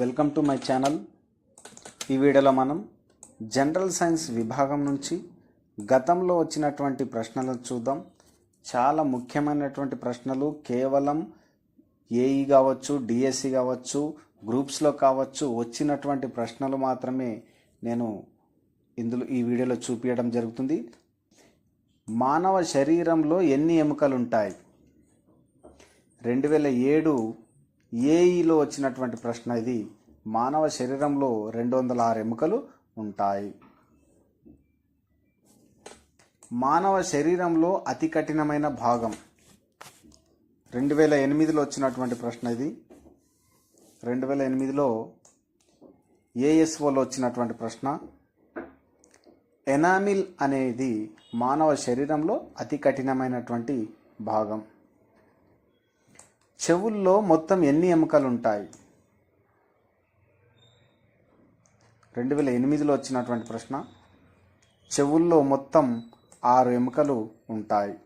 Welcome to my channel. ఈ వీడియోలో మనం జనరల్ సైన్స్ విభాగం నుంచి గతంలో వచ్చినటువంటి ప్రశ్నలను చూద్దాం. చాలా ముఖ్యమైనటువంటి ప్రశ్నలు కేవలం ఏఈ కావచ్చు డిఎస్సి కావచ్చు గ్రూప్స్లో కావచ్చు వచ్చినటువంటి ప్రశ్నలు మాత్రమే నేను ఇందులో ఈ వీడియోలో చూపించడం జరుగుతుంది. మానవ శరీరంలో ఎన్ని ఎముకలు ఉంటాయి రెండు వేల ఏడు ఏఈలో వచ్చినటువంటి ప్రశ్న ఇది. మానవ శరీరంలో రెండు వందల ఆరు ఎముకలు ఉంటాయి. మానవ శరీరంలో అతి కఠినమైన భాగం. రెండు వేల ఎనిమిదిలో వచ్చినటువంటి ప్రశ్న ఇది. రెండు వేల ఎనిమిదిలో ఏఎస్ఓలో వచ్చినటువంటి ప్రశ్న. ఎనామిల్ అనేది మానవ శరీరంలో అతి కఠినమైనటువంటి భాగం. చెవుల్లో మొత్తం ఎన్ని ఎముకలు ఉంటాయి రెండు వేల ఎనిమిదిలో వచ్చినటువంటి ప్రశ్న. చెవుల్లో మొత్తం ఆరు ఎముకలు ఉంటాయి.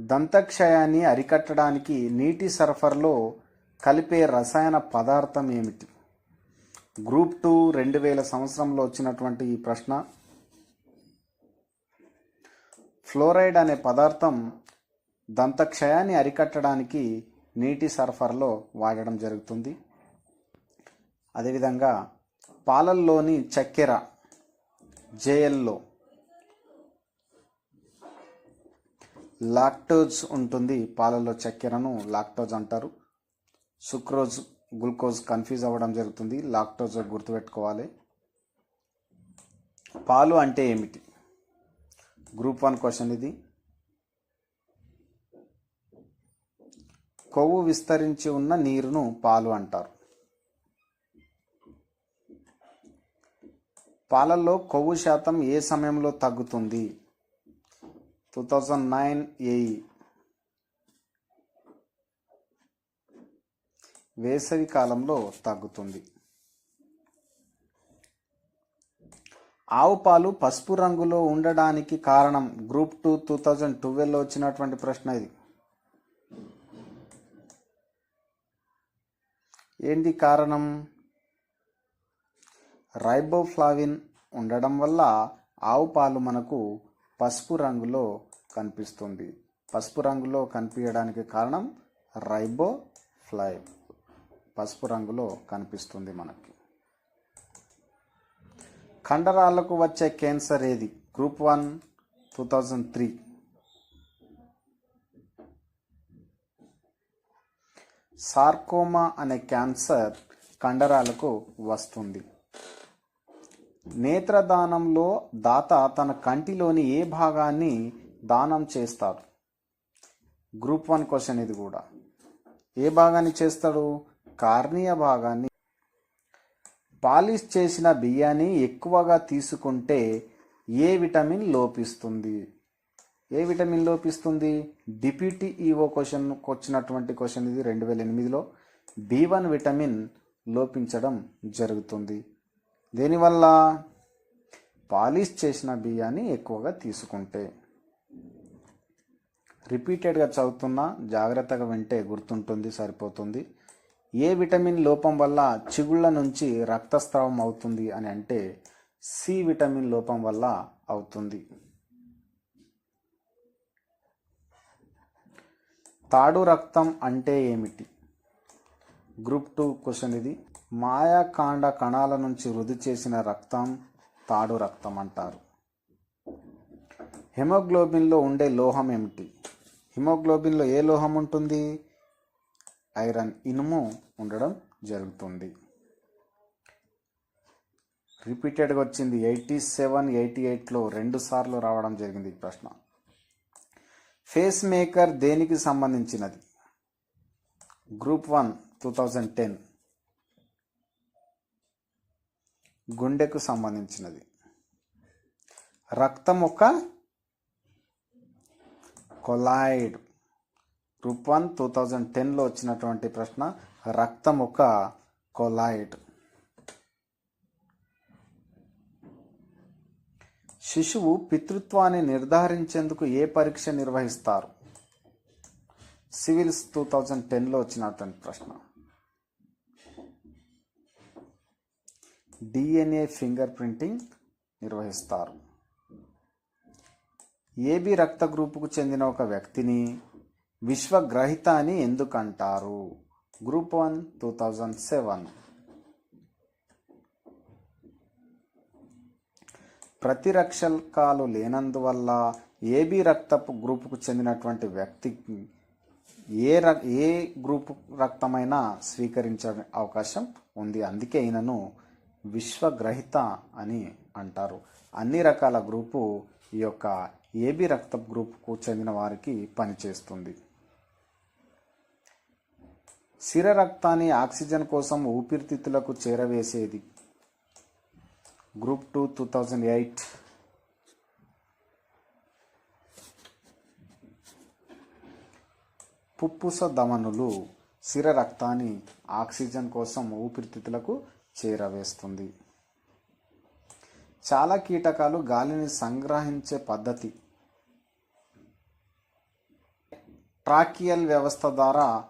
దంతక్షయాన్ని అరికట్టడానికి నీటి సరఫరాలో కలిపే రసాయన పదార్థం ఏమిటి? గ్రూప్ టూ రెండు వేల సంవత్సరంలో వచ్చినటువంటి ఈ ప్రశ్న. ఫ్లోరైడ్ అనే పదార్థం దంతక్షయాన్ని అరికట్టడానికి నీటి సరఫరాలో వాడడం జరుగుతుంది. అదేవిధంగా పాలల్లోని చక్కెర జేఎల్లో లాక్టోజ్ ఉంటుంది. పాలల్లో చక్కెరను లాక్టోజ్ అంటారు. సుక్రోజ్ గ్లూకోజ్ కన్ఫ్యూజ్ అవ్వడం జరుగుతుంది. లాక్టోజ్ గుర్తుపెట్టుకోవాలి. పాలు అంటే ఏమిటి? గ్రూప్ వన్ క్వశ్చన్ ఇది. కొవ్వు విస్తరించి ఉన్న నీరును పాలు అంటారు. పాలల్లో కొవ్వు శాతం ఏ సమయంలో తగ్గుతుంది? టూ థౌజండ్ నైన్ ఏఈ వేసవి కాలంలో తగ్గుతుంది. ఆవు పాలు పసుపు రంగులో ఉండడానికి కారణం గ్రూప్ టూ టూ థౌజండ్ ట్వెల్వ్లో వచ్చినటువంటి ప్రశ్న ఇది. ఏంటి కారణం? రైబోఫ్లావిన్ ఉండడం వల్ల ఆవు పాలు మనకు పసుపు రంగులో కనిపిస్తుంది. పసుపు రంగులో కనిపించడానికి కారణం రైబోఫ్లై పసుపు రంగులో కనిపిస్తుంది మనకి. కండరాలకు వచ్చే క్యాన్సర్ ఏది? Group one two thousand three. Sarcoma అనే క్యాన్సర్ కండరాలకు వస్తుంది. నేత్రదానంలో దాత తన కంటిలోని ఏ భాగాన్ని దానం చేస్తాడు? గ్రూప్ వన్ క్వశ్చన్ ఇది కూడా. ఏ భాగాన్ని చేస్తాడు? కార్నియా భాగాన్ని. పాలిష్ చేసిన బియ్యాన్ని ఎక్కువగా తీసుకుంటే ఏ విటమిన్ లోపిస్తుంది? ఏ విటమిన్ లోపిస్తుంది? డిప్యూటీ ఈఓ క్వశ్చన్ వచ్చినటువంటి క్వశ్చన్ ఇది రెండు వేల ఎనిమిదిలో. బి వన్ విటమిన్ లోపించడం జరుగుతుంది. దేనివల్ల పాలిష్ చేసిన బియ్యాన్ని ఎక్కువగా తీసుకుంటే. రిపీటెడ్గా చదువుతున్నా జాగ్రత్తగా వింటే గుర్తుంటుంది సరిపోతుంది. ఏ విటమిన్ లోపం వల్ల చిగుళ్ళ నుంచి రక్తస్రావం అవుతుంది అని అంటే సి విటమిన్ లోపం వల్ల అవుతుంది. తాడు రక్తం అంటే ఏమిటి? గ్రూప్ టూ క్వశ్చన్ ఇది. మాయాకాండ కణాల నుంచి వృద్ధి చేసిన రక్తం తాడు రక్తం అంటారు. హిమోగ్లోబిన్లో ఉండే లోహం ఏమిటి? హిమోగ్లోబిన్లో ఏ లోహం ఉంటుంది? ఐరన్ ఇనుము ఉండడం జరుగుతుంది. రిపీటెడ్గా వచ్చింది. ఎయిటీ సెవెన్ ఎయిటీ ఎయిట్లో రెండు సార్లు రావడం జరిగింది ఈ ప్రశ్న. ఫేస్ మేకర్ దేనికి సంబంధించినది? Group one two thousand ten గుండెకు సంబంధించినది. రక్తం ఒక colloid group one two thousand టెన్లో వచ్చినటువంటి ప్రశ్న రక్తం ఒక కొలాయిడ్ శిశువు పితృత్వాన్ని నిర్ధారించేందుకు ఏ పరీక్ష నిర్వహిస్తారు? సివిల్స్ టూ థౌజండ్ టెన్లో వచ్చినటువంటి ప్రశ్న. డిఎన్ఏ ఫింగర్ ప్రింటింగ్ నిర్వహిస్తారు. ఏబి రక్త గ్రూపుకు చెందిన ఒక వ్యక్తిని విశ్వగ్రహిత అని ఎందుకంటారు? Group one two thousand seven. ప్రతిరక్షకాలు లేనందువల్ల ఏబి రక్తపు గ్రూపుకు చెందినటువంటి వ్యక్తికి ఏ ర ఏ గ్రూప్ రక్తమైనా స్వీకరించే అవకాశం ఉంది. అందుకే ఈయనను విశ్వగ్రహిత అని అంటారు. అన్ని రకాల గ్రూపు ఈ యొక్క ఏబి రక్త గ్రూపుకు చెందిన వారికి పనిచేస్తుంది. సిర రక్తాన్ని ఆక్సిజన్ కోసం ఊపిరితిత్తులకు చేరవేసేది group two two thousand eight. పుప్పుస దమనులు సిర రక్తాన్ని ఆక్సిజన్ కోసం ఊపిరితిత్తులకు చేరవేస్తుంది. చాలా కీటకాలు గాలిని సంగ్రహించే పద్ధతి. ట్రాకియల్ వ్యవస్థ ద్వారా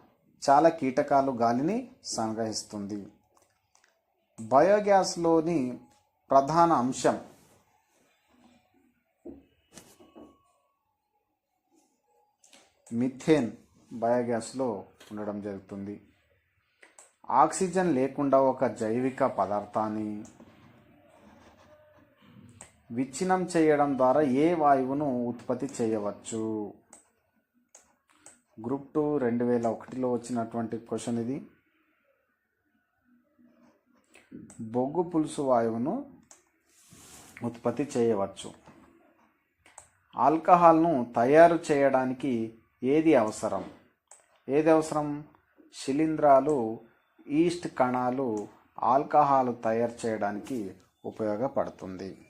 చాలా కీటకాలు గాలిని సంగ్రహిస్తుంది. బయోగ్యాస్లోని ప్రధాన అంశం. మిథేన్ బయోగ్యాస్లో ఉండడం జరుగుతుంది. ఆక్సిజన్ లేకుండా ఒక జైవిక పదార్థాన్ని విచ్ఛిన్నం చేయడం ద్వారా ఏ వాయువును ఉత్పత్తి చేయవచ్చు? గ్రూప్ టూ రెండు వేల ఒకటిలో వచ్చినటువంటి క్వశ్చన్ ఇది. బొగ్గు పులుసు వాయువును ఉత్పత్తి చేయవచ్చు. ఆల్కహాల్ను తయారు చేయడానికి ఏది అవసరం? ఏది అవసరం? శిలీంధ్రాలు ఈస్ట్ కణాలు ఆల్కహాల్ తయారు చేయడానికి ఉపయోగపడుతుంది.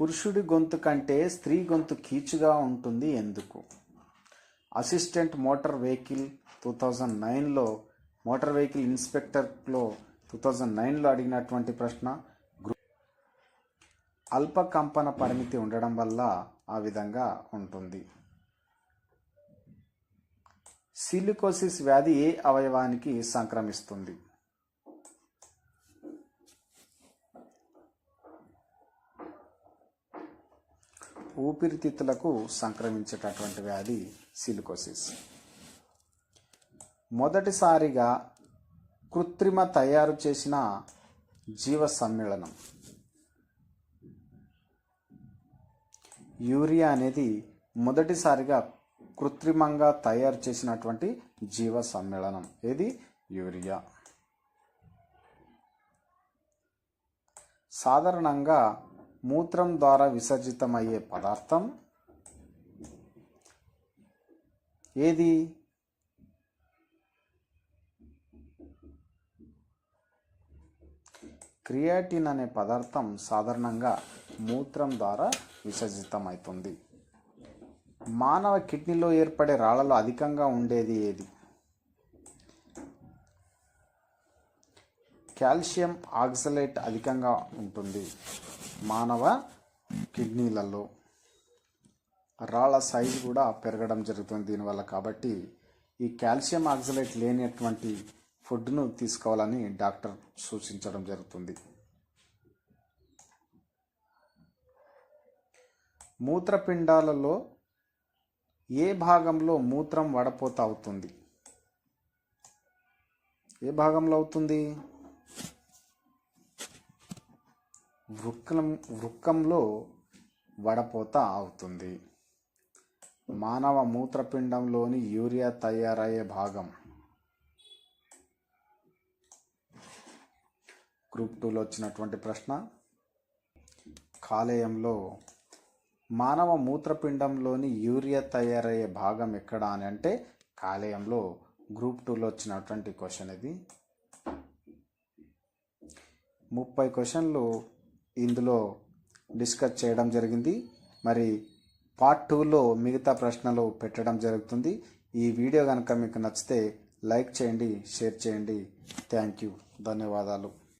పురుషుడి గొంతు కంటే స్త్రీ గొంతు కీచుగా ఉంటుంది ఎందుకు? Assistant motor vehicle two thousand నైన్లో మోటార్ వెహికల్ ఇన్స్పెక్టర్లో టూ థౌజండ్ నైన్లో అడిగినటువంటి ప్రశ్న అల్ప కంపన పరిమితి ఉండడం వల్ల ఆ విధంగా ఉంటుంది. సిలికోసిస్ వ్యాధి ఏ అవయవానికి సంక్రమిస్తుంది? ఊపిరితిత్తులకు సంక్రమించేటటువంటి వ్యాధి సిలికోసిస్. మొదటిసారిగా కృత్రిమ తయారు చేసిన జీవ సమ్మేళనం యూరియా అనేది మొదటిసారిగా కృత్రిమంగా తయారు చేసినటువంటి జీవ సమ్మేళనం ఏది? యూరియా. సాధారణంగా మూత్రం ద్వారా విసర్జితమయ్యే పదార్థం. ఏది? క్రియాటిన్ అనే పదార్థం సాధారణంగా మూత్రం ద్వారా విసర్జితమవుతుంది మానవ కిడ్నీలో ఏర్పడే రాళ్ళలో అధికంగా ఉండేది ఏది? కాల్షియం ఆక్సలేట్ అధికంగా ఉంటుంది మానవ కిడ్నీలలో. రాళ్ళ సైజు కూడా పెరగడం జరుగుతుంది దీనివల్ల కాబట్టి ఈ కాల్షియం ఆక్సలేట్ లేనటువంటి ఫుడ్ను తీసుకోవాలని డాక్టర్ సూచించడం జరుగుతుంది. మూత్రపిండాలలో ఏ భాగంలో మూత్రం వడపోత అవుతుంది? ఏ భాగంలో అవుతుంది? వృక్కం వృక్కంలో వడపోత అవుతుంది. మానవ మూత్రపిండంలోని యూరియా తయారయ్యే భాగం. గ్రూప్ టూలో వచ్చినటువంటి ప్రశ్న. కాలేయంలో మానవ మూత్రపిండంలోని యూరియా తయారయ్యే భాగం ఎక్కడ అని అంటే కాలేయంలో గ్రూప్ టూలో వచ్చినటువంటి క్వశ్చన్ ఇది. ముప్పై క్వశ్చన్లు ఇందులో డిస్కస్ చేయడం జరిగింది. మరి పార్ట్ టూలో మిగతా ప్రశ్నలు పెట్టడం జరుగుతుంది. ఈ వీడియో కనుక మీకు నచ్చితే లైక్ చేయండి షేర్ చేయండి. Thank you. ధన్యవాదాలు.